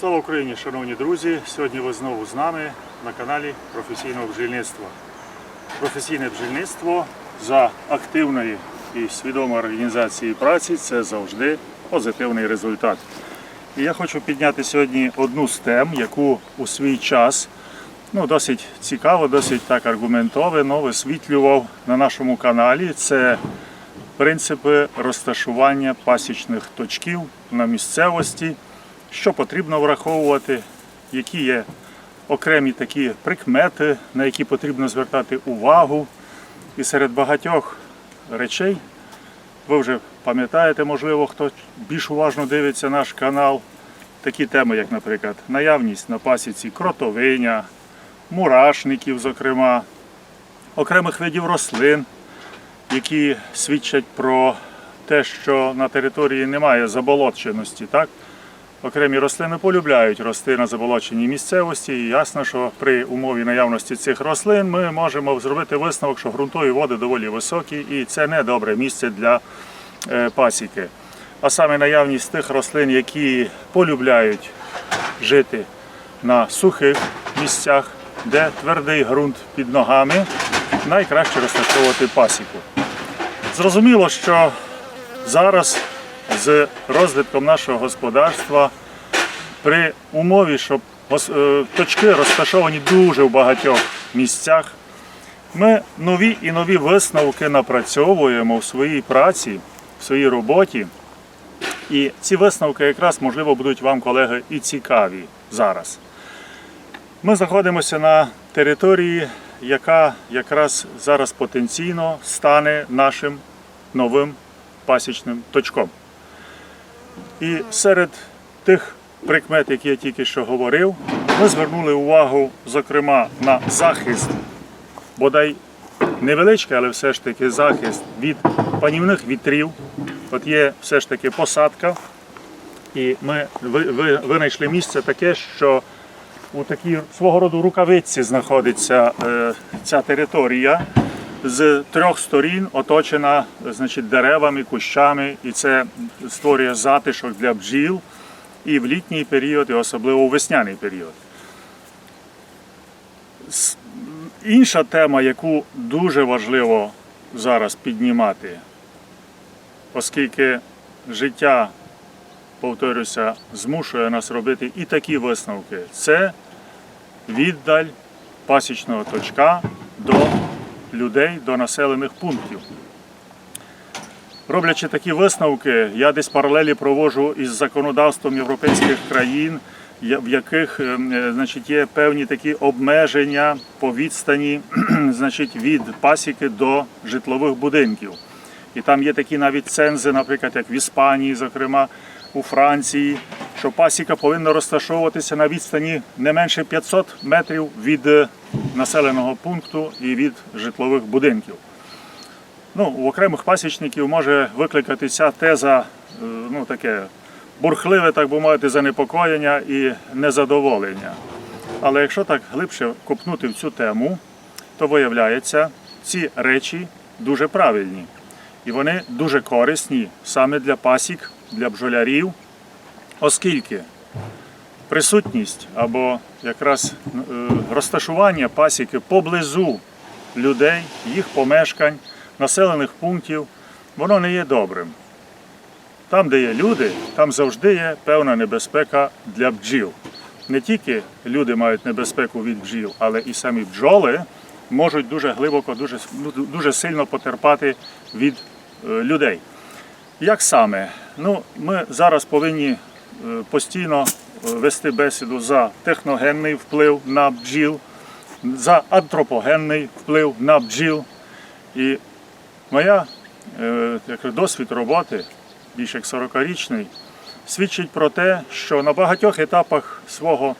Слава Україні, шановні друзі! Сьогодні ви знову з нами на каналі професійного бджільництва. Професійне бджільництво за активної і свідомої організації праці це завжди позитивний результат. І я хочу підняти сьогодні одну з тем, яку у свій час ну, досить цікаво, досить так аргументовано висвітлював на нашому каналі. Це принципи розташування пасічних точків на місцевості, що потрібно враховувати, які є окремі такі прикмети, на які потрібно звертати увагу. І серед багатьох речей, ви вже пам'ятаєте, можливо, хто більш уважно дивиться наш канал, такі теми, як, наприклад, наявність на пасіці кротовиня, мурашників, зокрема, окремих видів рослин, які свідчать про те, що на території немає заболоченості. Так? Окремі рослини полюбляють рости на заболоченій місцевості, і ясно, що при умові наявності цих рослин ми можемо зробити висновок, що ґрунтові води доволі високі, і це не добре місце для е, пасіки. А саме наявність тих рослин, які полюбляють жити на сухих місцях, де твердий ґрунт під ногами, найкраще розташовувати пасіку. Зрозуміло, що зараз з розвитком нашого господарства при умові, що е, точки розташовані дуже в багатьох місцях, ми нові і нові висновки напрацьовуємо в своїй праці, в своїй роботі. І ці висновки якраз, можливо, будуть вам, колеги, і цікаві зараз. Ми знаходимося на території, яка якраз зараз потенційно стане нашим новим пасічним точком. І серед тих прикмет, які я тільки що говорив, ми звернули увагу, зокрема, на захист, бодай невеличкий, але все ж таки захист від панівних вітрів. От є все ж таки посадка, і ми ви- ви- винайшли місце таке, що у такій свого роду рукавиці знаходиться е, ця територія. З трьох сторін оточена значить, деревами, кущами, і це створює затишок для бджіл і в літній період, і особливо у весняний період. Інша тема, яку дуже важливо зараз піднімати, оскільки життя, повторюся, змушує нас робити і такі висновки, це віддаль пасічного точка до людей, до населених пунктів. Роблячи такі висновки, я десь паралелі проводжу із законодавством європейських країн, в яких е, е, значить, є певні такі обмеження по відстані значить, від пасіки до житлових будинків. І там є такі навіть цензи, наприклад, як в Іспанії, зокрема у Франції, що пасіка повинна розташовуватися на відстані не менше 500 метрів від е, населеного пункту і від житлових будинків. Ну, у окремих пасічників може викликати ця теза е, ну, таке бурхливе, так би мовити, занепокоєння і незадоволення. Але якщо так глибше копнути в цю тему, то виявляється, ці речі дуже правильні. І вони дуже корисні саме для пасік, для бджолярів, оскільки присутність або якраз е, розташування пасіки поблизу людей, їх помешкань, населених пунктів, воно не є добрим. Там, де є люди, там завжди є певна небезпека для бджіл. Не тільки люди мають небезпеку від бджіл, але і самі бджоли можуть дуже глибоко, дуже, ну, дуже сильно потерпати від е, людей. Як саме? Ну, ми зараз повинні постійно е, вести бесіду за техногенний вплив на бджіл, за антропогенний вплив на бджіл. І моя е, як досвід роботи, більш як 40-річний, свідчить про те, що на багатьох етапах свого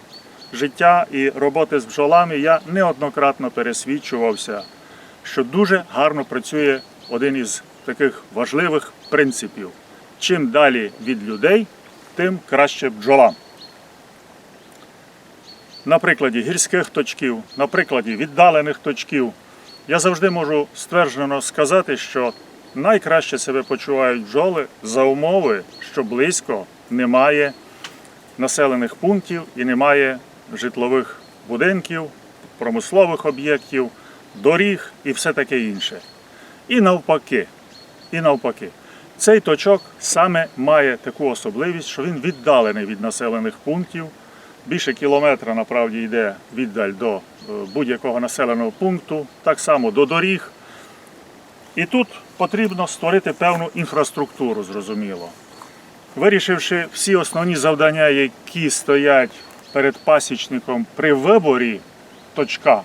життя і роботи з бджолами я неоднократно пересвідчувався, що дуже гарно працює один із таких важливих принципів. Чим далі від людей, тим краще бджолам. На прикладі гірських точків, на прикладі віддалених точків, я завжди можу стверджено сказати, що найкраще себе почувають бджоли за умови, що близько немає населених пунктів і немає житлових будинків, промислових об'єктів, доріг і все таке інше. І навпаки, і навпаки. Цей точок саме має таку особливість, що він віддалений від населених пунктів. Більше кілометра направді йде віддаль до е, будь-якого населеного пункту, так само до доріг. І тут потрібно створити певну інфраструктуру, зрозуміло. Вирішивши всі основні завдання, які стоять перед пасічником при виборі точка,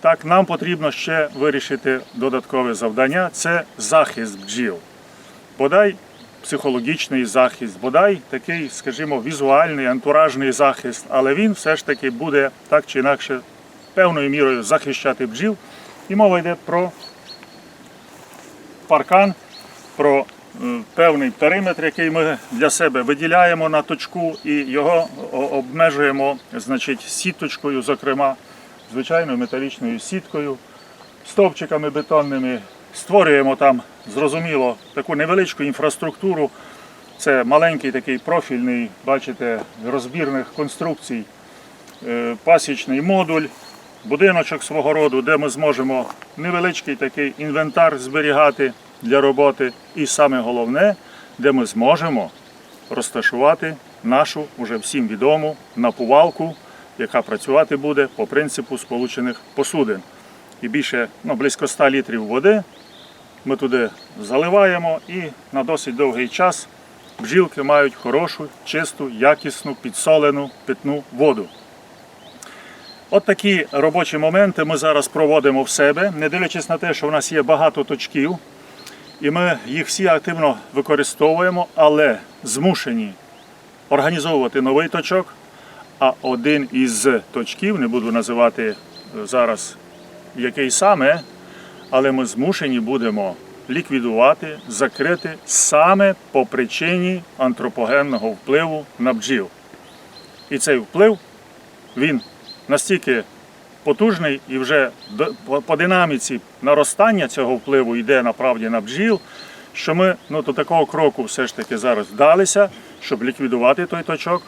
так нам потрібно ще вирішити додаткове завдання це захист бджіл. Бодай психологічний захист, бодай такий, скажімо, візуальний, антуражний захист, але він все ж таки буде так чи інакше певною мірою захищати бджіл. І мова йде про паркан, про е, певний периметр, який ми для себе виділяємо на точку і його обмежуємо значить, сіточкою, зокрема, звичайною металічною сіткою, стовпчиками бетонними. Створюємо там, зрозуміло, таку невеличку інфраструктуру. Це маленький такий профільний, бачите, розбірних конструкцій, е, пасічний модуль, будиночок свого роду, де ми зможемо невеличкий такий інвентар зберігати для роботи. І саме головне, де ми зможемо розташувати нашу уже всім відому напувалку, яка працювати буде по принципу сполучених посудин. І більше ну, близько 100 літрів води ми туди заливаємо і на досить довгий час бджілки мають хорошу, чисту, якісну, підсолену питну воду. От такі робочі моменти ми зараз проводимо в себе, не дивлячись на те, що в нас є багато точків, і ми їх всі активно використовуємо, але змушені організовувати новий точок. А один із точків, не буду називати зараз який саме, але ми змушені будемо ліквідувати, закрити саме по причині антропогенного впливу на бджіл. І цей вплив він настільки потужний і вже по- динаміці наростання цього впливу йде направді на бджіл, що ми ну, до такого кроку все ж таки зараз вдалися, щоб ліквідувати той точок.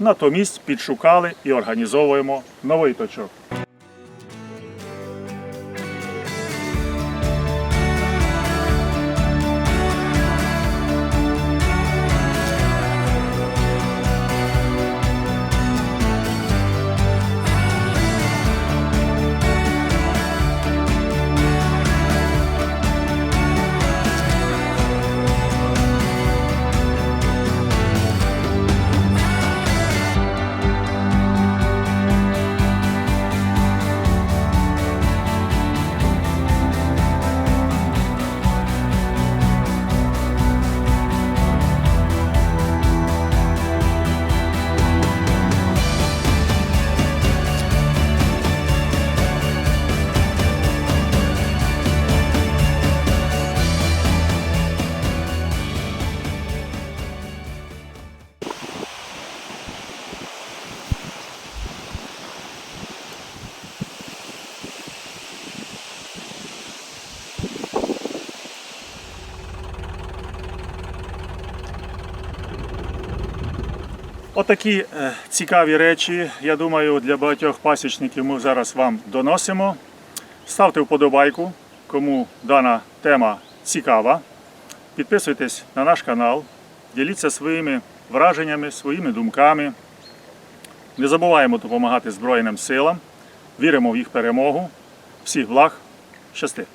Натомість підшукали і організовуємо новий точок. Отакі е, цікаві речі, я думаю, для багатьох пасічників ми зараз вам доносимо. Ставте вподобайку, кому дана тема цікава. Підписуйтесь на наш канал, діліться своїми враженнями, своїми думками. Не забуваємо допомагати Збройним силам. Віримо в їх перемогу. Всіх благ, щасти!